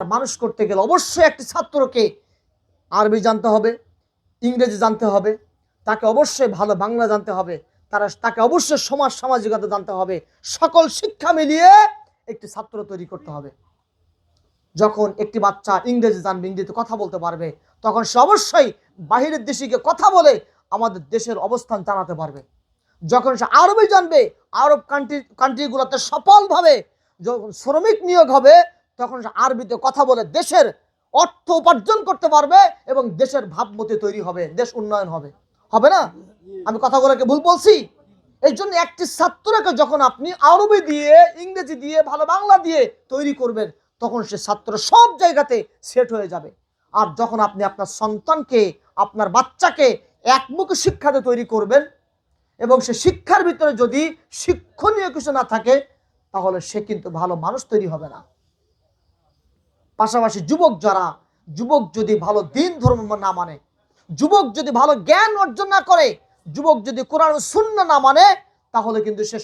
মানুষ করতে গেলে অবশ্যই একটি ছাত্রকে আরবি জানতে হবে, ইংরেজি জানতে হবে, তাকে অবশ্যই ভালো বাংলা জানতে হবে, তারা তাকে অবশ্যই সমাজ সামাজিকতা জানতে হবে, সকল শিক্ষা মিলিয়ে একটি ছাত্র তৈরি করতে হবে। যখন একটি বাচ্চা ইংরেজি জানবে, ইংরেজিতে কথা বলতে পারবে, তখন সে অবশ্যই বাহিরের দেশে গিয়ে কথা বলে আমাদের দেশের অবস্থান জানাতে পারবে। যখন সে আরবি জানবে, আরব কান্ট্রি কান্ট্রিগুলোতে সফলভাবে যখন শ্রমিক নিয়োগ হবে তখন আরবিতে কথা বলে দেশের অর্থ উপার্জন করতে পারবে এবং দেশের ভাবমূর্তি তৈরি হবে, দেশ উন্নয়ন হবে। হবে না? আমি কথাগুলোকে ভুল বলছি? এই জন্য একটি ছাত্রকে যখন আপনি আরবি দিয়ে, ইংরেজি দিয়ে, ভালো বাংলা দিয়ে তৈরি করবেন, তখন সে ছাত্র সব জায়গাতে সেট হয়ে যাবে। আর যখন আপনি আপনার সন্তানকে, আপনার বাচ্চাকে একমুখী শিক্ষাতে তৈরি করবেন এবং সে শিক্ষার ভিতরে যদি শিক্ষণীয় কিছু না থাকে, তাহলে সে কিন্তু ভালো মানুষ তৈরি হবে না। পাশাপাশি যুবক যারা, যুবক যদি ভালো দিন ধর্ম না মানে যুবক যদি ভালো জ্ঞান অর্জন না করে, যুবক যদি কোরআন শূন্য না মানে তাহলে কিন্তু সে